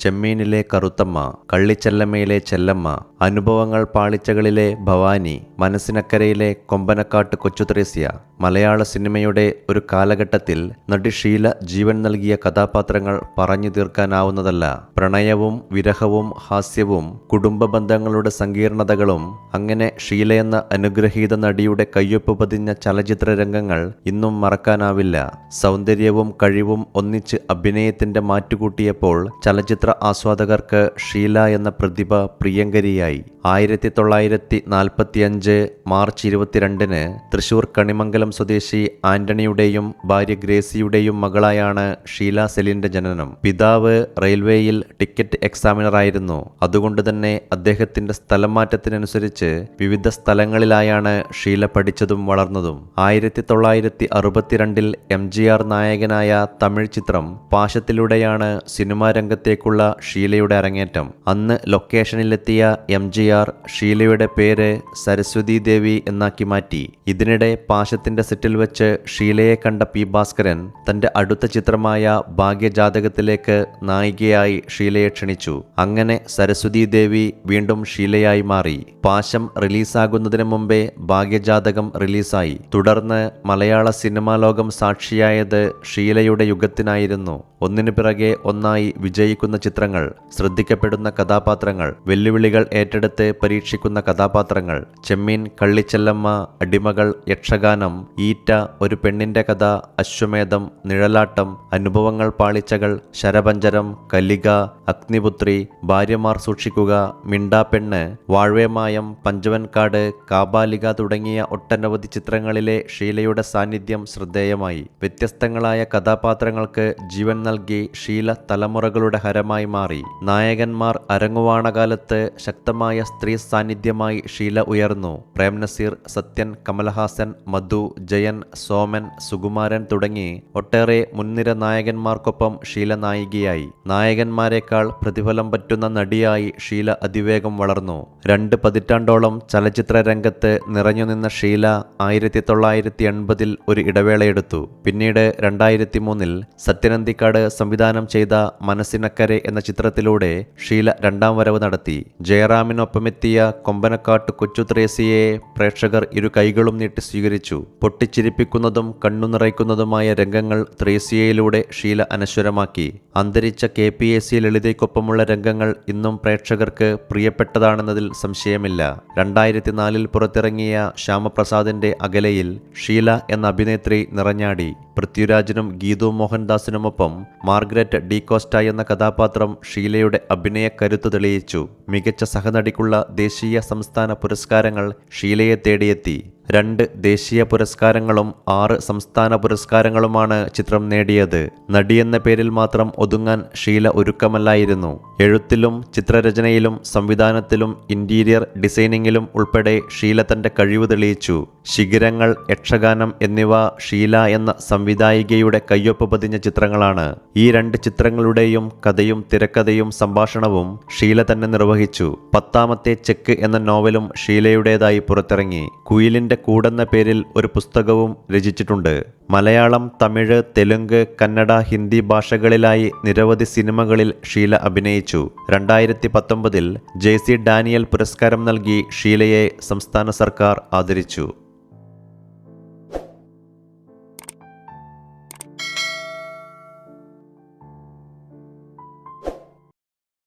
ചെമ്മീനിലെ കറുത്തമ്മ കള്ളിച്ചെല്ലമ്മയിലെ ചെല്ലമ്മ അനുഭവങ്ങൾ പാളിച്ചകളിലെ ഭവാനി മനസ്സിനക്കരയിലെ കൊമ്പനക്കാട്ട് കൊച്ചുത്രേസ്യ മലയാള സിനിമയുടെ ഒരു കാലഘട്ടത്തിൽ നടി ഷീല ജീവൻ നൽകിയ കഥാപാത്രങ്ങൾ പറഞ്ഞു തീർക്കാനാവുന്നതല്ല. പ്രണയവും വിരഹവും ഹാസ്യവും കുടുംബ ബന്ധങ്ങളുടെ സങ്കീർണതകളും അങ്ങനെ ഷീലയെന്ന അനുഗ്രഹീത നടിയുടെ കയ്യൊപ്പ് പതിഞ്ഞ ചലച്ചിത്ര രംഗങ്ങൾ ഇന്നും മറക്കാനാവില്ല. സൗന്ദര്യവും കഴിവും ഒന്നിച്ച് അഭിനയത്തിന്റെ മാറ്റുകൂട്ടിയപ്പോൾ ചലച്ചിത്ര ആസ്വാദകർക്ക് ഷീല എന്ന പ്രതിഭ പ്രിയങ്കരിയായി. ആയിരത്തി തൊള്ളായിരത്തി നാൽപ്പത്തിയഞ്ച് മാർച്ച് ഇരുപത്തിരണ്ടിന് തൃശൂർ കണിമംഗലം സ്വദേശി ആന്റണിയുടെയും ഭാര്യ ഗ്രേസിയുടെയും മകളായാണ് ഷീല സെലിന്റെ ജനനം. പിതാവ് റെയിൽവേയിൽ ടിക്കറ്റ് എക്സാമിനറായിരുന്നു. അതുകൊണ്ട് തന്നെ അദ്ദേഹത്തിന്റെ സ്ഥലം മാറ്റത്തിനനുസരിച്ച് വിവിധ സ്ഥലങ്ങളിലായാണ് ഷീല പഠിച്ചതും വളർന്നതും. ആയിരത്തി തൊള്ളായിരത്തി അറുപത്തിരണ്ടിൽ എം ജി ആർ നായകനായ തമിഴ് ചിത്രം പാശത്തിലൂടെയാണ് സിനിമാ രംഗത്തേക്കുള്ള ഷീലയുടെ അരങ്ങേറ്റം. അന്ന് ലൊക്കേഷനിലെത്തിയ എം ജി ആർ ഷീലയുടെ പേര് സരസ്വതി ദേവി എന്നാക്കി മാറ്റി. ഇതിനിടെ പാശത്തിന്റെ സെറ്റിൽ വെച്ച് ഷീലയെ കണ്ട പി ഭാസ്കരൻ തന്റെ അടുത്ത ചിത്രമായ ഭാഗ്യജാതകത്തിലേക്ക് നായികയായി ഷീലയെ ക്ഷണിച്ചു. അങ്ങനെ സരസ്വതി ദേവി വീണ്ടും ഷീലയായി മാറി. പാശം റിലീസാകുന്നതിന് മുമ്പേ ഭാഗ്യജാതകം റിലീസായി. തുടർന്ന് മലയാള സിനിമാ ലോകം സാക്ഷിയായത് ഷീലയുടെ യുഗത്തിനായിരുന്നു. ഒന്നിനു പിറകെ ഒന്നായി വിജയിക്കുന്ന ചിത്രങ്ങൾ ശ്രദ്ധിക്കപ്പെടുന്ന കഥാപാത്രങ്ങൾ വെല്ലുവിളികൾ ഏറ്റെടുത്ത് പരീക്ഷിക്കുന്ന കഥാപാത്രങ്ങൾ ചെമ്മീൻ കള്ളിച്ചെല്ലമ്മ അടിമകൾ യക്ഷഗാനം ഈറ്റ ഒരു പെണ്ണിന്റെ കഥ അശ്വമേധം നിഴലാട്ടം അനുഭവങ്ങൾ പാളിച്ചകൾ ശരപഞ്ചരം കലിക അഗ്നിപുത്രി ഭാര്യമാർ സൂക്ഷിക്കുക മിണ്ടാപ്പെണ്ണ് വാഴ്വേമായം പഞ്ചവൻകാട് കാബാലിക തുടങ്ങിയ ഒട്ടനവധി ചിത്രങ്ങളിലെ ഷീലയുടെ സാന്നിധ്യം ശ്രദ്ധേയമായി. വ്യത്യസ്തങ്ങളായ കഥാപാത്രങ്ങൾക്ക് ജീവൻ നൽകി ഷീല തലമുറകളുടെ ഹരമായി മാറി. നായകന്മാർ അരങ്ങുവാണകാലത്ത് ശക്തമായ സ്ത്രീ സാന്നിധ്യമായി ശീല ഉയർന്നു. പ്രേം നസീർ സത്യൻ കമലഹാസൻ മധു ജയൻ സോമൻ സുകുമാരൻ തുടങ്ങി ഒട്ടേറെ മുൻനിര നായകന്മാർക്കൊപ്പം ഷീല നായികയായി നായകന്മാരെക്കാൾ പ്രതിഫലം പറ്റുന്ന നടിയായി ഷീല അതിവേഗം വളർന്നു. രണ്ട് പതിറ്റാണ്ടോളം ചലച്ചിത്ര രംഗത്ത് നിറഞ്ഞുനിന്ന ഷീല ആയിരത്തി തൊള്ളായിരത്തി എൺപതിൽ ഒരു ഇടവേളയെടുത്തു. പിന്നീട് രണ്ടായിരത്തി മൂന്നിൽ സത്യനന്തിക്കാട് സംവിധാനം ചെയ്ത മനസ്സിനക്കരെ എന്ന ചിത്രത്തിലൂടെ ഷീല രണ്ടാം വരവ് നടത്തി. ജയറാമിനൊപ്പമെത്തിയ കൊമ്പനക്കാട്ട് കൊച്ചു ത്രേസിയെ പ്രേക്ഷകർ ഇരു കൈകളും നീട്ടി സ്വീകരിച്ചു. പൊട്ടിച്ചിരിപ്പിക്കുന്നതും കണ്ണു നിറയ്ക്കുന്നതുമായ രംഗങ്ങൾ ത്രേസിയയിലൂടെ ഷീല അനശ്വരമാക്കി. അന്തരിച്ച കെ പി എ സി ലളിതയ്ക്കൊപ്പമുള്ള രംഗങ്ങൾ ഇന്നും പ്രേക്ഷകർക്ക് പ്രിയപ്പെട്ടതാണെന്നതിൽ സംശയമില്ല. രണ്ടായിരത്തി നാലിൽ പുറത്തിറങ്ങിയ ശ്യാമപ്രസാദിന്റെ അകലയിൽ ഷീല എന്ന അഭിനേത്രി നിറഞ്ഞാടി. പൃഥ്വിരാജിനും ഗീതു മോഹൻദാസിനുമൊപ്പം മാർഗ്രറ്റ് ഡീകോസ്റ്റ എന്ന കഥാപാത്രം ഷീലയുടെ അഭിനയ കരുത്ത് തെളിയിച്ചു. മികച്ച സഹനടിക്കുള്ള ദേശീയ സംസ്ഥാന പുരസ്കാരങ്ങൾ ഷീലയെ തേടിയെത്തി. രണ്ട് ദേശീയ പുരസ്കാരങ്ങളും ആറ് സംസ്ഥാന പുരസ്കാരങ്ങളുമാണ് ചിത്രം നേടിയത്. നടിയെന്ന പേരിൽ മാത്രം ഒതുങ്ങാൻ ഷീല ഒരുക്കമല്ലായിരുന്നു. എഴുത്തിലും ചിത്രരചനയിലും സംവിധാനത്തിലും ഇന്റീരിയർ ഡിസൈനിങ്ങിലും ഉൾപ്പെടെ ഷീല തന്റെ കഴിവ് തെളിയിച്ചു. ശിഖിരങ്ങൾ യക്ഷഗാനം എന്നിവ ഷീല എന്ന സംവിധായികയുടെ കയ്യൊപ്പ് പതിഞ്ഞ ചിത്രങ്ങളാണ്. ഈ രണ്ട് ചിത്രങ്ങളുടെയും കഥയും തിരക്കഥയും സംഭാഷണവും ഷീല തന്നെ നിർവഹിച്ചു. പത്താമത്തെ ചെക്ക് എന്ന നോവലും ഷീലയുടേതായി പുറത്തിറങ്ങി. കുയിലിന്റെ കൂടെന്ന പേരിൽ ഒരു പുസ്തകവും രചിച്ചിട്ടുണ്ട്. മലയാളം തമിഴ് തെലുങ്ക് കന്നഡ ഹിന്ദി ഭാഷകളിലായി നിരവധി സിനിമകളിൽ ഷീല അഭിനയിച്ചു. രണ്ടായിരത്തി പത്തൊമ്പതിൽ ജെ സി ഡാനിയൽ പുരസ്കാരം നൽകി ഷീലയെ സംസ്ഥാന സർക്കാർ ആദരിച്ചു.